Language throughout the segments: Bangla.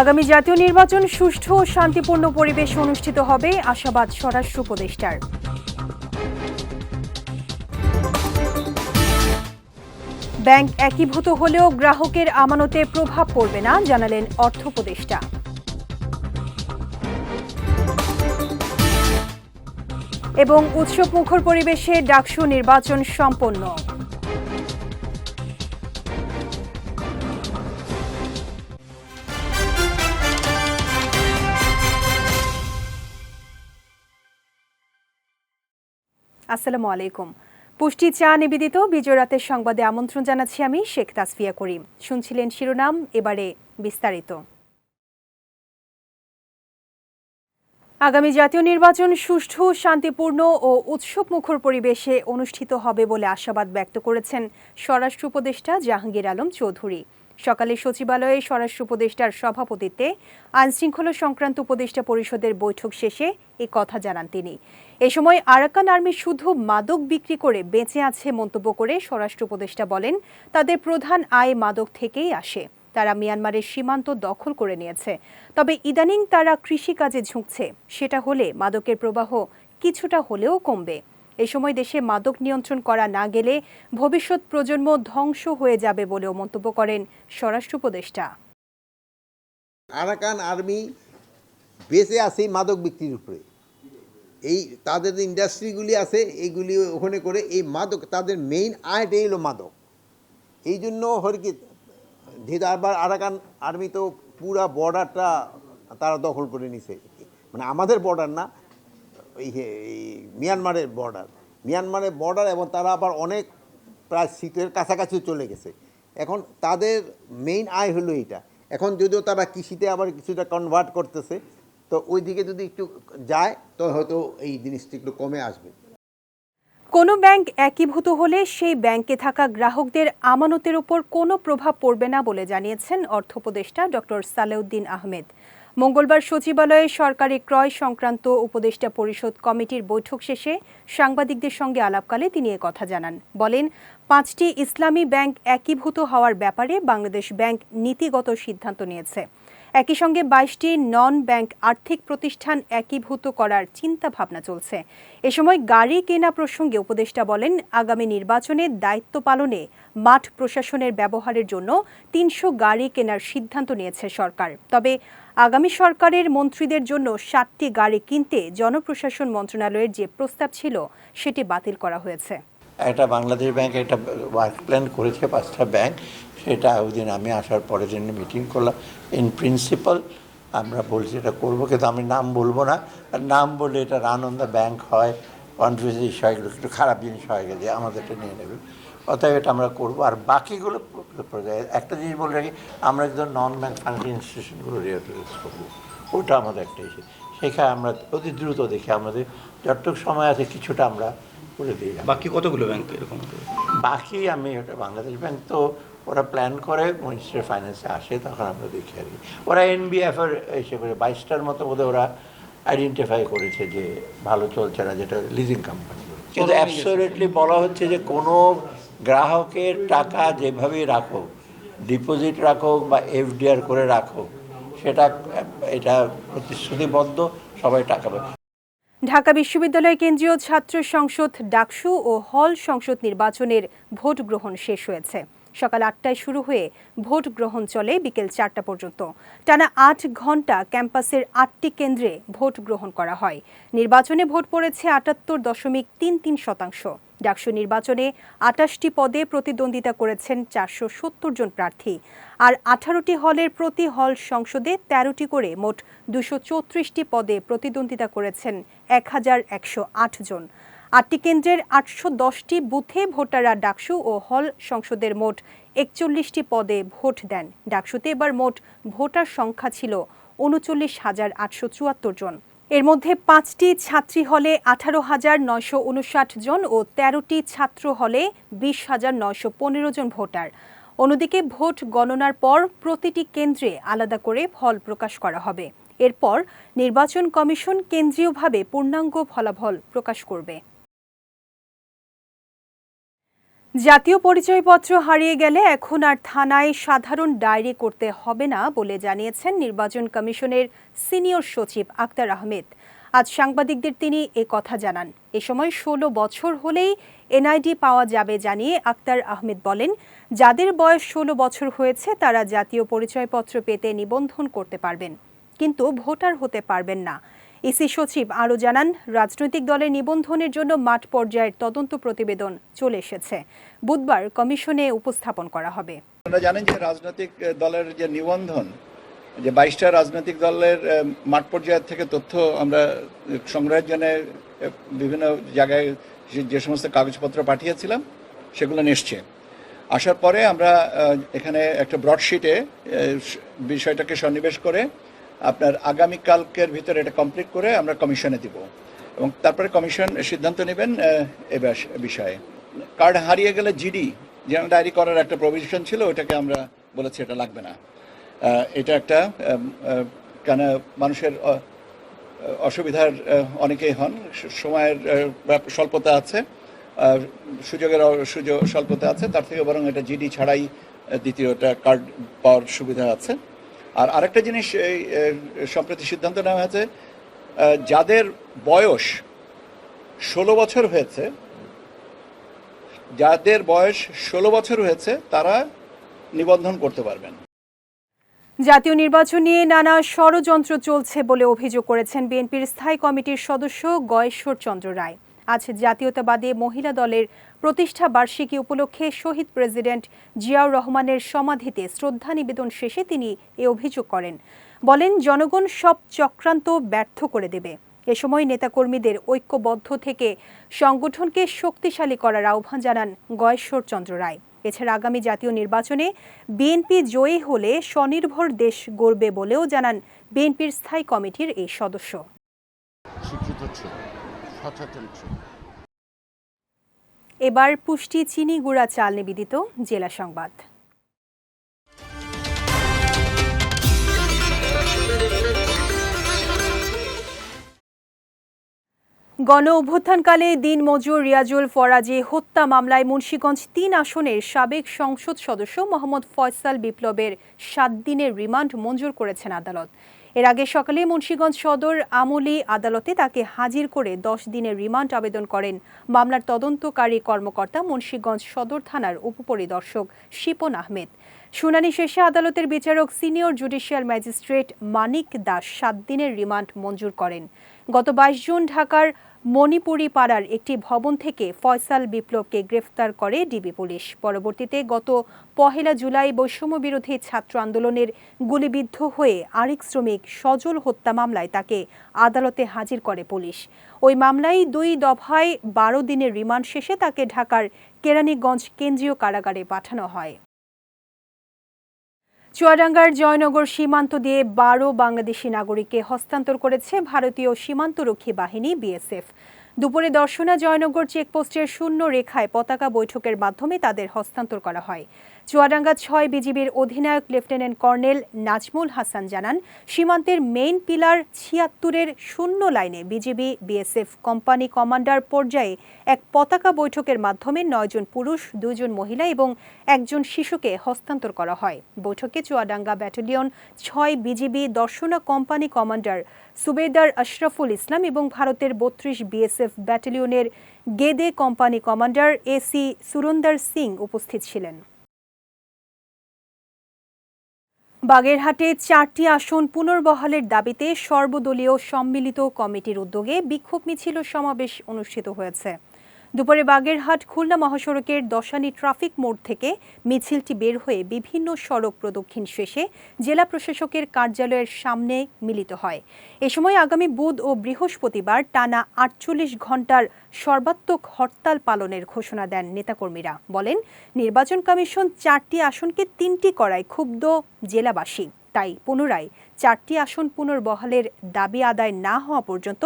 আগামী জাতীয় নির্বাচন সুষ্ঠু ও শান্তিপূর্ণ পরিবেশে অনুষ্ঠিত হবে আশাবাদ স্বরাষ্ট্র উপদেষ্টার। ব্যাংক একীভূত হলেও গ্রাহকের আমানতে প্রভাব পড়বে না, জানালেন অর্থ উপদেষ্টা। এবং উৎসব মুখর পরিবেশে ডাকসু নির্বাচন সম্পন্ন। আসসালামু আলাইকুম। পুষ্টি চা নিবেদিত বিজয় রাতের সংবাদে আমন্ত্রণ জানাচ্ছি আমি শেখ তাসফিয়া করিম। শুনছিলেন শিরোনাম, এবারে বিস্তারিত। আগামী জাতীয় নির্বাচন সুষ্ঠু, শান্তিপূর্ণ ও উৎসবমুখর পরিবেশে অনুষ্ঠিত হবে বলে আশাবাদ ব্যক্ত করেছেন স্বরাষ্ট্র উপদেষ্টা জাহাঙ্গীর আলম চৌধুরী। সকালে সচিবালয়ে স্বরাষ্ট্র উপদেষ্টার সভাপতিত্বে আইনশৃঙ্খলা সংক্রান্ত উপদেষ্টা পরিষদের বৈঠক শেষে এ কথা জানান তিনি। এ সময় আরাকান আর্মি শুধু মাদক বিক্রি করে বেঁচে আছে মন্তব্য করে স্বরাষ্ট্র উপদেষ্টা বলেন, তাদের প্রধান আয় মাদক থেকেই আসে। তারা মিয়ানমারের সীমান্ত দখল করে নিয়েছে। তবে ইদানিং তারা কৃষিকাজে ঝুঁকছে। সেটা হলে মাদকের প্রবাহ কিছুটা হলেও কমবে। এ সময় দেশে মাদক নিয়ন্ত্রণ করা না গেলে ভবিষ্যৎ প্রজন্ম ধ্বংস হয়ে যাবে বলেও মন্তব্য করেন স্বরাষ্ট্র উপদেষ্টা। আরাকান আর্মি বেঁচে আছে মাদক বিক্রির উপরে। এই তাদের ইন্ডাস্ট্রিগুলি আছে এইগুলি ওখানে করে এই মাদক, তাদের মেইন আয়টাই হলো মাদক। এই জন্য কি যেহেতু আবার আরাকান আর্মি তো পুরা বর্ডারটা তারা দখল করে নিছে। মানে আমাদের বর্ডার না মিয়ানমারের বর্ডার মিয়ানমারের বর্ডার এবং তারা আবার অনেক প্রায় সিটের কাছাকাছি চলে গেছে। এখন তাদের মেইন আয় হলো এইটা। এখন যদিও তারা কৃষিতে আবার কিছুটা কনভার্ট করতেছে, তো ওই দিকে যদি একটু যায়, তো হয়তো এই জিনিসটি একটু কমে আসবে। কোনো ব্যাংক একীভূত হলে সেই ব্যাংকে থাকা গ্রাহকদের আমানতের উপর কোনো প্রভাব পড়বে না বলে জানিয়েছেন অর্থ উপদেষ্টা ডক্টর সালেউদ্দিন আহমেদ। মঙ্গলবার সচিবালয়ে সরকারি ক্রয় সংক্রান্ত উপদেষ্টা পরিষদ কমিটির বৈঠক শেষে সাংবাদিকদের সঙ্গে আলাপকালে তিনি কথা জানান। বলেন, পাঁচটি ইসলামী ব্যাংক একীভূত হওয়ার ব্যাপারে বাংলাদেশ ব্যাংক নীতিগত সিদ্ধান্ত নিয়েছে। একই সঙ্গে বাইশটি নন ব্যাংক আর্থিক প্রতিষ্ঠান একীভূত করার চিন্তা ভাবনা চলছে। এ সময় গাড়ি কেনা প্রসঙ্গে উপদেষ্টা বলেন, আগামী নির্বাচনে দায়িত্ব পালনে মাঠ প্রশাসনের ব্যবহারের জন্য তিনশো গাড়ি কেনার সিদ্ধান্ত নিয়েছে সরকার। তবে আগামী সরকারের মন্ত্রীদের জন্য সাতটি গাড়ি কিনতে জনপ্রশাসন মন্ত্রণালয়ের যে প্রস্তাব ছিল, সেটি বাতিল করা হয়েছে। একটা বাংলাদেশ ব্যাংক একটা ওয়ার্ক প্ল্যান করেছে, পাঁচটা ব্যাংক সেটা ওই দিন আমি আসার পরের জন্য মিটিং করলাম। ইন প্রিন্সিপাল আমরা বলছি এটা করব, কিন্তু আমি নাম বলব না। আর নাম বললে এটা দ্য ব্যাংক হয় কনফিউজ হয় এগুলো একটু খারাপ জিনিস হয়ে গেলে আমাদেরটা নিয়ে নেবে। অতএব এটা আমরা করব। আর বাকিগুলো একটা জিনিস বলে রাখি, আমরা একদম নন ব্যাংক ফাইন্যান্সিয়াল ইনস্টিটিউশনগুলো রিয়েলাইজ করব, ওটা আমাদের একটা ইস্যু। সেখানে আমরা অতি দ্রুত দেখি আমাদের, যতটুকু সময় আছে কিছুটা আমরা করে দিই বাকি কতগুলো ব্যাংক এরকম? বাকি আমি ওটা বাংলাদেশ ব্যাংক তো ওরা প্ল্যান করে মিনিস্টার ফাইন্যান্সে আসে তখন আমরা দেখি আর কি ওরা এনবিএফ এর এসে করে বাইশটার মতো বোধহয় ওরা আইডেন্টিফাই করেছে যে ভালো চলছে না যেটা লিজিং কোম্পানি কিন্তু অ্যাবসোলিউটলি বলা হচ্ছে যে কোনো গ্রাহকের টাকা যেভাবেই রাখো ডিপোজিট রাখো বা এফডিআর করে রাখো সেটা এটা প্রতিশ্রুতিবদ্ধ সবাই টাকা পাবে। ঢাকা বিশ্ববিদ্যালয় কেন্দ্রীয় ছাত্র সংসদ ডাকসু ও হল সংসদ নির্বাচনের ভোট গ্রহণ শেষ হয়েছে। সকাল আটটায় শুরু হয়ে ভোট গ্রহণ চলে বিকেল চারটা পর্যন্ত। টানা আট ঘণ্টা ক্যাম্পাসের আটটি কেন্দ্রে ভোট গ্রহণ করা হয়। নির্বাচনে ভোট পড়েছে আটাত্তর দশমিক তিন তিন শতাংশ। ডাকসু নির্বাচনে আটাশটি পদে প্রতিদ্বন্দ্বিতা করেছেন চারশো সত্তর জন প্রার্থী। আর আঠারোটি হলের প্রতি হল সংসদে তেরোটি করে মোট দুশো চৌত্রিশটি পদে প্রতিদ্বন্দ্বিতা করেছেন এক হাজার একশো আট জন। আটটি কেন্দ্রের আটশো দশটি বুথে ভোটাররা ডাকসু ও হল সংসদের মোট একচল্লিশটি পদে ভোট দেন। ডাকসুতে এবার মোট ভোটার সংখ্যা ছিল উনচল্লিশ হাজার আটশো চুয়াত্তর জন। এর মধ্যে পাঁচটি ছাত্রী হলে আঠারো হাজার নয়শো উনষাট জন ও তেরোটি ছাত্র হলে বিশ হাজার নয়শো পনেরো জন ভোটার। অন্যদিকে ভোট গণনার পর প্রতিটি কেন্দ্রে আলাদা করে ফল প্রকাশ করা হবে। এরপর নির্বাচন কমিশন কেন্দ্রীয়ভাবে পূর্ণাঙ্গ ফলাফল প্রকাশ করবে। জাতীয় পরিচয়পত্র হারিয়ে গেলে এখন আর থানায় সাধারণ ডায়েরি করতে হবে না বলে জানিয়েছেন নির্বাচন কমিশনের সিনিয়র সচিব আক্তার আহমেদ। আজ সাংবাদিকদের তিনি এ কথা জানান। এ সময় ষোলো বছর হলেই এনআইডি পাওয়া যাবে জানিয়ে আক্তার আহমেদ বলেন, যাদের বয়স ষোলো বছর হয়েছে তারা জাতীয় পরিচয়পত্র পেতে নিবন্ধন করতে পারবেন। কিন্তু ভোটার হতে পারবেন না। ইসি সচিব আরও জানান, রাজনৈতিক দলের নিবন্ধনের জন্য মাঠ পর্যায়ের তদন্ত প্রতিবেদন চলে এসেছে। বুধবার কমিশনে উপস্থাপন করা হবে। আপনারা জানেন যে রাজনৈতিক দলের যে নিবন্ধন, যে বাইশটা রাজনৈতিক দলের মাঠ পর্যায়ের থেকে তথ্য আমরা সংগ্রহের জন্য বিভিন্ন জায়গায় যে- সমস্ত কাগজপত্র পাঠিয়েছিলাম, সেগুলো এসছে আসার পরে আমরা এখানে একটা ব্রডশিটে বিষয়টাকে সন্নিবেশ করে আপনার আগামীকালকের ভিতরে এটা কমপ্লিট করে আমরা কমিশনে দিব। এবং তারপরে কমিশন সিদ্ধান্ত নেবেন এ বিষয়ে। কার্ড হারিয়ে গেলে জিডি জেনারেল ডায়েরি করার একটা প্রভিশন ছিল ওটাকে আমরা বলেছি এটা লাগবে না। এটা একটা কেন মানুষের অসুবিধার অনেকেই হন। সময়ের স্বল্পতা আছে সুযোগের সুযোগ, স্বল্পতা আছে, তার থেকে বরং এটা জিডি ছাড়াই দ্বিতীয়টা কার্ড পাওয়ার সুবিধা আছে। আর আরেকটা জিনিস এই সম্প্রতি সিদ্ধান্ত নেওয়া হয়েছে যাদের বয়স ষোলো বছর হয়েছে, যাদের বয়স ষোলো বছর হয়েছে, তারা নিবন্ধন করতে পারবেন। জাতীয় নির্বাচন নিয়ে নানা ষড়যন্ত্র চলছে বলে অভিযোগ করেছেন বিএনপির স্থায়ী কমিটির সদস্য গয়েশ্বর চন্দ্র রায়। আজ জাতীয়তাবাদী মহিলা দলের প্রতিষ্ঠা বার্ষিকী উপলক্ষে শহীদ প্রেসিডেন্ট জিয়াউর রহমানের সমাধিতে শ্রদ্ধা নিবেদন শেষে তিনি এ অভিযোগ করেন। বলেন, জনগণ সব চক্রান্ত ব্যর্থ করে দেবে। এ সময় নেতাকর্মীদের ঐক্যবদ্ধ থেকে সংগঠনকে শক্তিশালী করার আহ্বান জানান গয়েশ্বর চন্দ্র রায়। এছাড়া আগামী জাতীয় নির্বাচনে বিএনপি জয়ী হলে স্বনির্ভর দেশ গড়বে বলেও জানান বিএনপির স্থায়ী কমিটির এই সদস্য। এবার পুষ্টি চিনি গুঁড়া চাল নিবেদিত জেলা সংবাদ গণ অভ্যুত্থানকালে দিনমজুর রিয়াজুল ফরাজি হত্যা মামলায় মুন্সীগঞ্জ তিন আসনের সাবেক সংসদ সদস্য মোহাম্মদ ফয়সাল বিপ্লবের সাত দিনের রিমান্ড মঞ্জুর করেছেন আদালত এর আগে সকালে মুন্সীগঞ্জ সদর আমলি আদালতে তাকে হাজির করে দশ দিনের রিমান্ড আবেদন করেন মামলার তদন্তকারী কর্মকর্তা মুন্সীগঞ্জ সদর থানার উপপরিদর্শক শিপন আহমেদ। শুনানি শেষে আদালতের বিচারক senior judicial magistrate Manik Das সাত দিনের রিমান্ড মঞ্জুর করেন। গত বাইশ জুন ঢাকার মণিপুরি পাড়ার একটি ভবন থেকে ফয়সাল বিপ্লবকে গ্রেফতার করে ডিবি পুলিশ। পরবর্তীতে গত পহেলা জুলাই বৈষম্য বিরোধী ছাত্র আন্দোলনের গুলিবিদ্ধ হয়ে আরেক শ্রমিক সজল হত্যা মামলায় তাকে আদালতে হাজির করে পুলিশ। ওই মামলায় দুই দফায় বারো দিনের রিমান্ড শেষে তাকে ঢাকার কেরানীগঞ্জ কেন্দ্রীয় কারাগারে পাঠানো হয়। চুয়াডাঙ্গার জয়নগর সীমান্ত দিয়ে বারো বাংলাদেশি নাগরিককে হস্তান্তর করেছে ভারতীয় সীমান্তরক্ষী বাহিনী, বিএসএফ। দুপুরে দর্শনা জয়নগর চেকপোস্টের শূন্য রেখায় পতাকা বৈঠকের মাধ্যমে তাদের হস্তান্তর করা হয়। চুয়াডাঙ্গা ছয় বিজিবির অধিনায়ক লেফটেন্যান্ট কর্নেল নাজমুল হাসান জানান, সীমান্তের মেইন পিলার ছিয়াত্তরের শূন্য লাইনে বিজিবি, বিএসএফ কোম্পানি কমান্ডার পর্যায়ে এক পতাকা বৈঠকের মাধ্যমে নয়জন পুরুষ, দুজন মহিলা এবং একজন শিশুকে হস্তান্তর করা হয়। বৈঠকে চুয়াডাঙ্গা ব্যাটালিয়ন ছয় বিজিবি দর্শনা কোম্পানি কমান্ডার সুবেদার আশরাফুল ইসলাম এবং ভারতের বত্রিশ BSF ব্যাটালিয়নের Gede company commander AC Surender Singh উপস্থিত ছিলেন। বাগেরহাটে চারটি আসন পুনর্বহালের দাবিতে সর্বদলীয় সম্মিলিত কমিটির উদ্যোগে বিক্ষোভ মিছিল সমাবেশ অনুষ্ঠিত হয়েছে। দুপুরে বাগেরহাট খুলনা মহাসড়কের দশানী ট্রাফিক মোড় থেকে মিছিলটি বের হয়ে বিভিন্ন সড়ক প্রদক্ষিণ শেষে জেলা প্রশাসকের কার্যালয়ের সামনে মিলিত হয়। এ সময় আগামী বুধ ও বৃহস্পতিবার টানা আটচল্লিশ ঘণ্টার সর্বাত্মক হরতাল পালনের ঘোষণা দেন নেতাকর্মীরা। বলেন, নির্বাচন কমিশন চারটি আসনকে তিনটি করায় ক্ষুব্ধ জেলাবাসী। তাই পুনরায় চারটি আসন পুনর্বহালের দাবি আদায় না হওয়া পর্যন্ত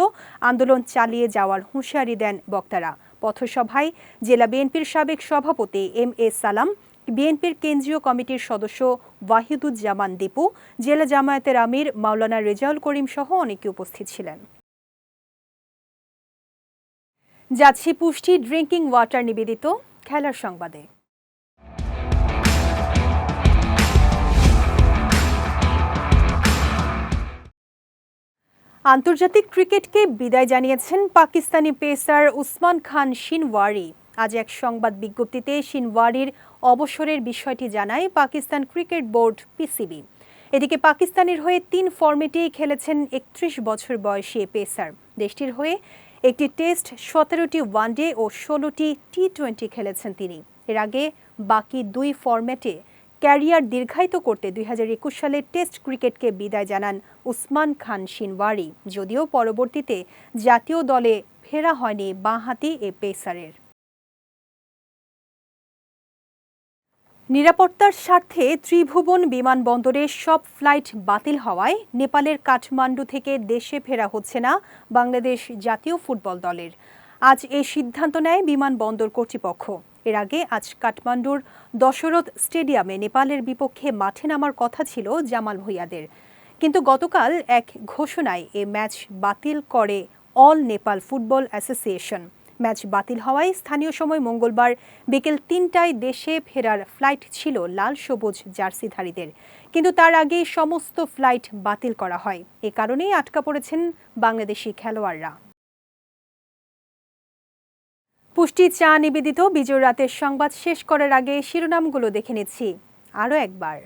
আন্দোলন চালিয়ে যাওয়ার হুঁশিয়ারি দেন বক্তারা। পথসভায় জেলা বিএনপির সাবেক সভাপতি এম এ সালাম, বিএনপির কেন্দ্রীয় কমিটির সদস্য ওয়াহিদুজ্জামান দীপু, জেলা জামায়াতের আমির মাওলানা রেজাউল করিম সহ অনেকে উপস্থিত ছিলেন। যাচ্ছি পুষ্টি ড্রিঙ্কিং ওয়াটার নিবেদিত খেলার সংবাদে। আন্তর্জাতিক ক্রিকেটকে বিদায় জানিয়েছেন পাকিস্তানি পেসার উসমান খান শিনওয়ারি। আজ এক সংবাদ বিজ্ঞপ্তিতে শিনওয়ারির অবসরের বিষয়টি জানায় পাকিস্তান ক্রিকেট বোর্ড পিসিবি। এদিকে পাকিস্তানের হয়ে তিন ফর্মেটেই খেলেছেন একত্রিশ বছর বয়সী এ পেসার। দেশটির হয়ে একটি টেস্ট সতেরোটি ওয়ানডে ও ষোলোটি টি টোয়েন্টি খেলেছেন তিনি। এর আগে বাকি দুই ফরম্যাটে ক্যারিয়ার দীর্ঘায়িত করতে দুই হাজার একুশ সালে টেস্ট ক্রিকেটকে বিদায় জানান উসমান খান সিনওয়ারি যদিও পরবর্তীতে জাতীয় দলে ফেরা হয়নি বাঁহাতি এ পেসারের। নিরাপত্তার স্বার্থে ত্রিভুবন বিমানবন্দরে সব ফ্লাইট বাতিল হওয়ায় নেপালের কাঠমান্ডু থেকে দেশে ফেরা হচ্ছে না বাংলাদেশ জাতীয় ফুটবল দলের। আজ এই সিদ্ধান্ত নেয় বিমানবন্দর কর্তৃপক্ষ। এর আগে আজ কাঠমান্ডুর দশরথ স্টেডিয়ামে নেপালের বিপক্ষে মাঠে নামার কথা ছিল জামাল ভুইয়াদের। কিন্তু গতকাল এক ঘোষণায় এ ম্যাচ বাতিল করে all Nepal football association. Match বাতিল হওয়ায় স্থানীয় সময় মঙ্গলবার বিকেল তিনটায় দেশে ফেরার ফ্লাইট ছিল লাল সবুজ জার্সিধারীদের। কিন্তু তার আগে সমস্ত ফ্লাইট বাতিল করা হয়। এ কারণেই আটকা পড়েছেন বাংলাদেশি খেলোয়াড়রা। পুষ্টি চা নিবেদিত বিজয় রাতের সংবাদ শেষ করার আগে শিরোনামগুলো দেখে নিচ্ছি। আরও একবার।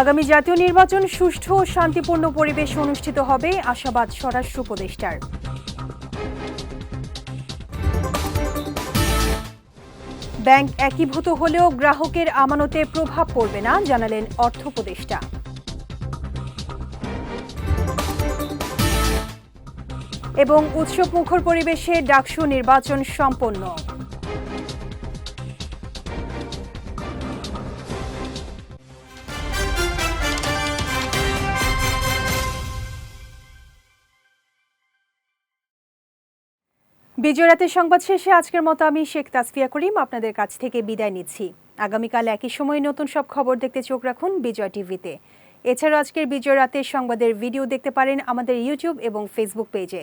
আগামী জাতীয় নির্বাচন সুষ্ঠু ও শান্তিপূর্ণ পরিবেশ অনুষ্ঠিত হবে আশাবাদ স্বরাষ্ট্র উপদেষ্টার। ব্যাংক একীভূত হলেও গ্রাহকের আমানতে প্রভাব পড়বে না, জানালেন অর্থ উপদেষ্টা। এবং উৎসব মুখর পরিবেশে ডাকসু নির্বাচন সম্পন্ন। বিজয় রাতের সংবাদ শেষে আজকের মতো আমি শেখ তাসফিয়া করিম আপনাদের কাছ থেকে বিদায় নিচ্ছি। আগামীকাল একই সময় নতুন সব খবর দেখতে চোখ রাখুন বিজয় টিভিতে। এছাড়াও আজকের বিজয় রাতের সংবাদের ভিডিও দেখতে পারেন আমাদের ইউটিউব এবং ফেসবুক পেজে।